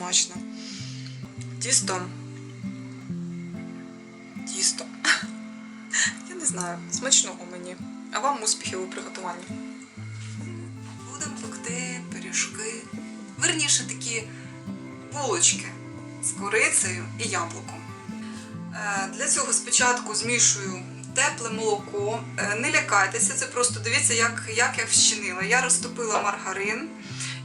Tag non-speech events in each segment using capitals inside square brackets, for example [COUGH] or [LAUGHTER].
смачно. Тісто. Тісто. [LAUGHS] Я не знаю, смачного мені. А вам успіхів у приготуванні. Будемо пекти пиріжки. Верніше такі булочки з корицею і яблуком. Е, Для цього спочатку змішую тепле молоко. Е, Не лякайтеся, це просто дивіться, як, як я вщинила. Я розтопила маргарин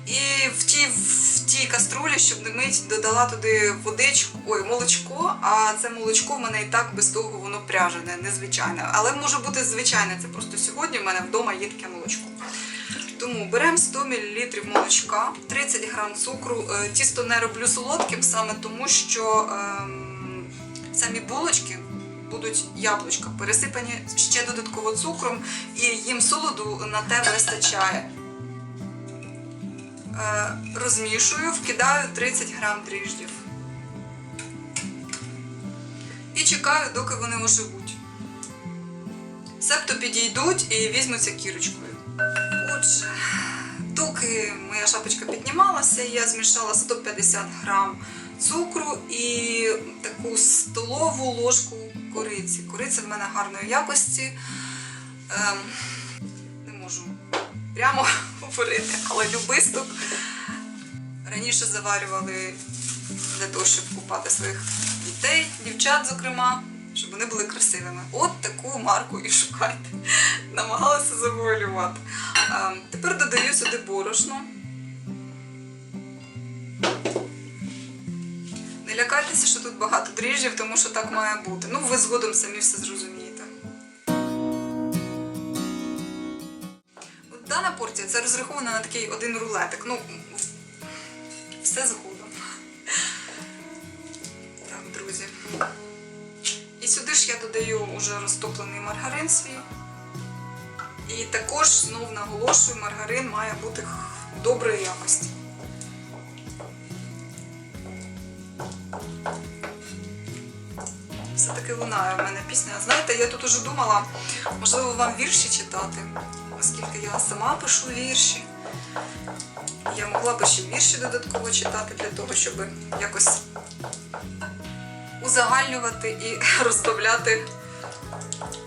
і в тій, в тій каструлі, щоб не мить, додала туди водичку, ой, молочко, а це молочко в мене і так без того воно пряжене, незвичайне. Але може бути звичайне, це просто сьогодні в мене вдома є таке молочко. Тому беремо 100 мл молочка, 30 г цукру. Е, Тісто не роблю солодким саме тому, що ем, самі булочки будуть яблучка пересипані ще додатково цукром, і їм солоду на те вистачає. Е, розмішую, вкидаю 30 г дріждів. І чекаю, доки вони оживуть. Себто підійдуть і візьмуться кірочкою. Отже, доки моя шапочка піднімалася, я змішала 150 грам цукру і таку столову ложку кориці. Кориця в мене гарної якості. Ем, не можу прямо говорити, але любисток. Раніше заварювали для того, щоб купати своїх дітей, дівчат, зокрема, щоб вони були красивими. От таку марку і шукайте. Намагалася завуалювати. Тепер додаю сюди борошно. Не лякайтеся, що тут багато дріжджів, тому що так має бути. Ну, ви згодом самі все зрозумієте. Порція це розрахована на такий один рулетик. Ну, все згодом. Так, друзі. І сюди ж я додаю уже розтоплений маргарин свій. І також знов наголошую, маргарин має бути доброї якості. Все-таки лунає в мене пісня. Знаєте, я тут уже думала, можливо, вам вірші читати, оскільки я сама пишу вірші. Я могла би ще вірші додатково читати для того, щоб якось узагальнювати і [LAUGHS] розбавляти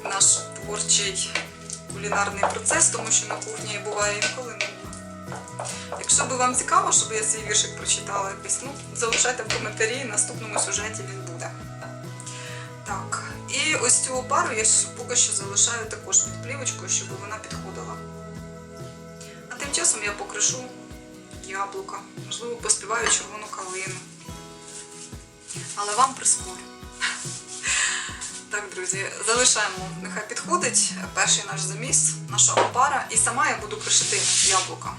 наш творчий кулінарний процес, тому що на кухні буває інколи. Якщо би вам цікаво, щоб я свій віршик прочитала якийсь, ну, залишайте в коментарі, в наступному сюжеті він буде. Так, і ось цю пару я поки що залишаю також під плівочкою, щоб вона підходила. А тим часом я покришу яблука, можливо, поспіваю червону калину. Але вам прискорю. [LAUGHS] Так, друзі, залишаємо, нехай підходить перший наш заміс, наша опара, і сама я буду кришити яблука.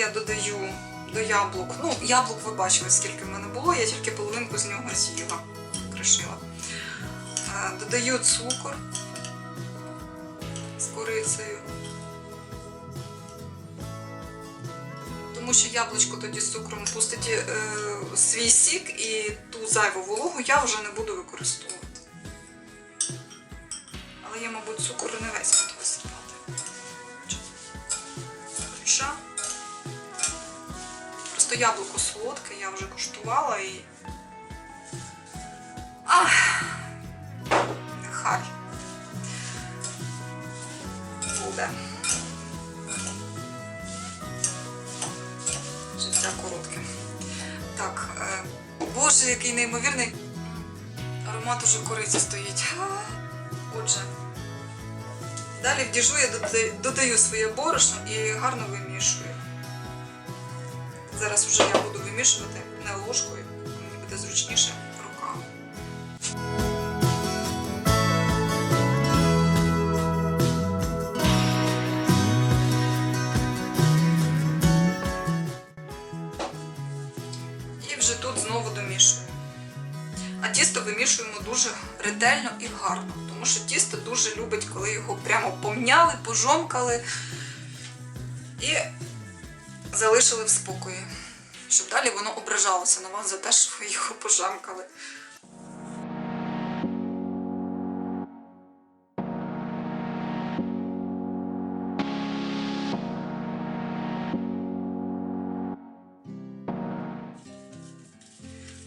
Я додаю до яблук. Ну, яблук ви бачили, скільки в мене було, я тільки половинку з нього з'їла, кришила. Е, Додаю цукор з корицею. Тому що яблучко тоді з цукром пустить е, свій сік і ту зайву вологу я вже не буду використовувати. Але я, мабуть, цукор не весь буду висипати. Криша. Просто яблуко солодке, я вже куштувала і. Ах! Нехай. Буде. Життя коротке. Так, е, боже, який неймовірний аромат уже кориці стоїть. Отже, далі в діжу я додаю своє борошно і гарно вимішую. Зараз вже я буду вимішувати не ложкою, мені буде зручніше руками. І вже тут знову домішую. А тісто вимішуємо дуже ретельно і гарно, тому що тісто дуже любить, коли його прямо помняли, пожомкали і залишили в спокої, щоб далі воно ображалося на вас за те, що ви його пожамкали.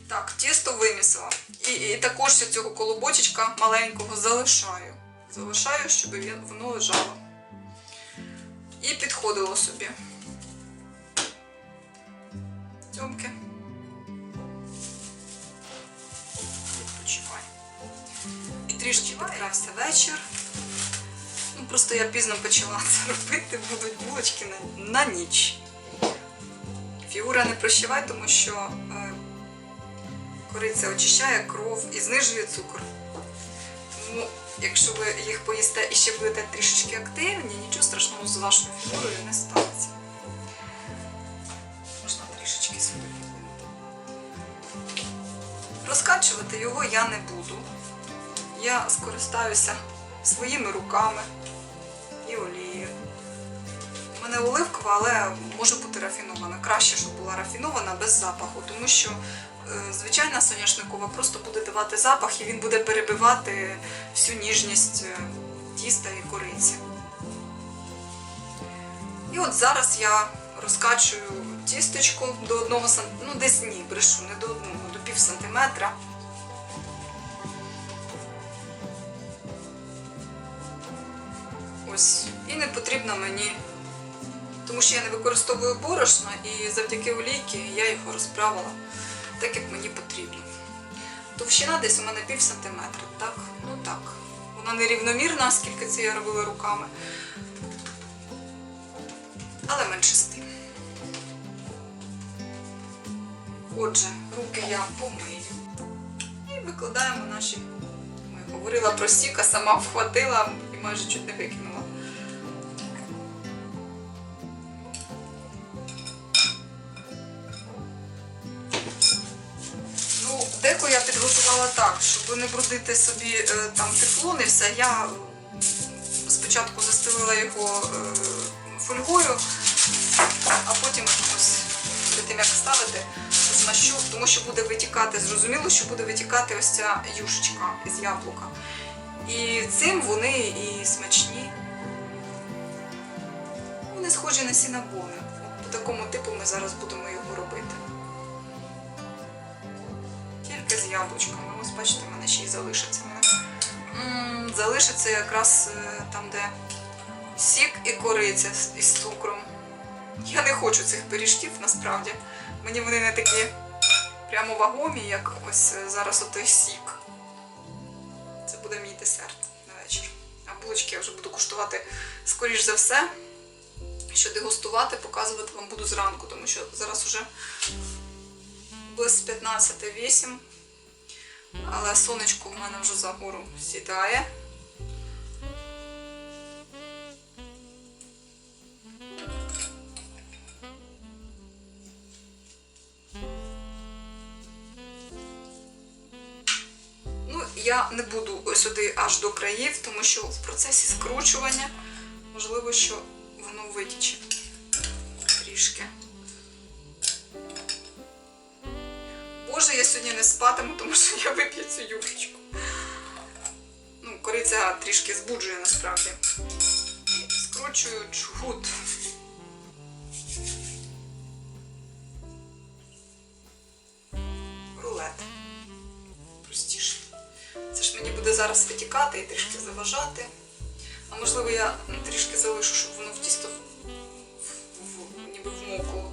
Так, тісто вимісила. І, і також я цього колобочечка маленького залишаю. Залишаю, щоб воно лежало. І підходило собі. Тьомки. Відпочивай. І трішки підкрався вечір. Ну, просто я пізно почала це робити, будуть булочки на, на ніч. Фігура не прощавай, тому що е, кориця очищає кров і знижує цукор. Тому, якщо ви їх поїсте і ще будете трішечки активні, нічого страшного з вашою фігурою не станеться. Розкачувати його я не буду. Я скористаюся своїми руками і олією. У мене оливкова, але може бути рафінована. Краще, щоб була рафінована без запаху, тому що е, звичайна соняшникова просто буде давати запах і він буде перебивати всю ніжність е, тіста і кориці. І от зараз я розкачую тістечко до одного см, ну десь ні, брешу, не до одного, пів сантиметра. Ось. І не потрібно мені, тому що я не використовую борошна і завдяки олійки я його розправила так, як мені потрібно. Товщина десь у мене пів сантиметра, так? Ну так. Вона не рівномірна, скільки це я робила руками. Але менше Отже, руки я помию. І викладаємо наші. Ми говорила про сік, а сама вхватила і майже чуть не викинула. Ну, деко я підготувала так, щоб не брудити собі е, там тефлон і все. Я спочатку застелила його е, фольгою, а потім ось перед тим як ставити, змащу, тому що буде витікати, зрозуміло, що буде витікати ось ця юшечка з яблука. І цим вони і смачні. Вони схожі на сінабони. По такому типу ми зараз будемо його робити. Тільки з яблучками. Ось бачите, в мене ще й залишиться. Залишиться якраз е, там, де сік і кориця із цукром. Я не хочу цих пиріжків насправді. Мені вони не такі прямо вагомі, як ось е, зараз отой сік. Це буде мій десерт на вечір. А булочки я вже буду куштувати скоріш за все. Що дегустувати, показувати вам буду зранку, тому що зараз уже без 15.08. Але сонечко в мене вже за гору сідає. Не буду сюди аж до країв, тому що в процесі скручування можливо, що воно витіче трішки. Боже, я сьогодні не спатиму, тому що я вип'ю цю юшечку. Ну, кориця трішки збуджує насправді. Скручую чгут. Зараз витікати і трішки заважати. А можливо, я трішки залишу, щоб воно в тісто в- ніби вмокло.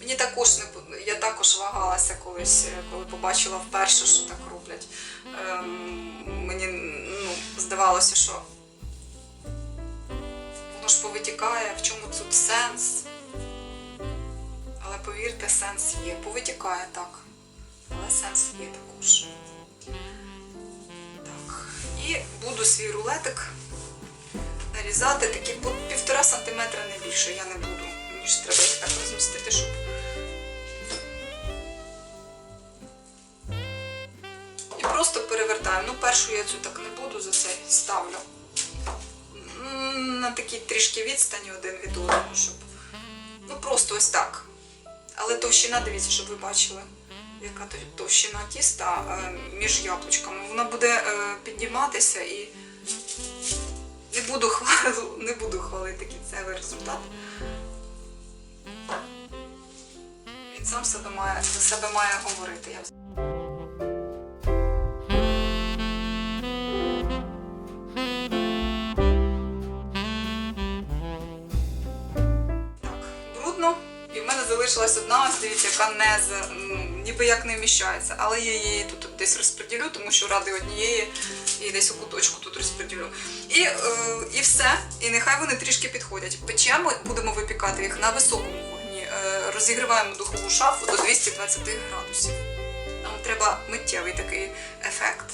Мені також не я також вагалася колись, е, коли побачила вперше, що так роблять. Ем, мені ну, здавалося, що воно ж повитікає, в чому тут сенс. Повірте, сенс є. Повитікає так. Але сенс є також. Так. І буду свій рулетик нарізати такі півтора сантиметра не більше. Я не буду. Мені ж треба їх так розмістити, щоб. І просто перевертаємо. Ну, першу я цю так не буду за це ставлю. На такій трішки відстані один від одного, щоб. Ну просто ось так. Але товщина, дивіться, щоб ви бачили, яка товщина тіста е, між яблучками. Вона буде е, підніматися і не буду, хвал... [LAUGHS] не буду хвалити кінцевий результат. Він сам себе має, за себе має говорити. Яка не ніби як не вміщається. Але я її тут десь розподілю, тому що ради однієї і десь у куточку тут розподілю. І, е, і все. І нехай вони трішки підходять. Печемо, будемо випікати їх на високому вогні. Е, розігріваємо духову шафу до 220 градусів. Нам треба миттєвий такий ефект.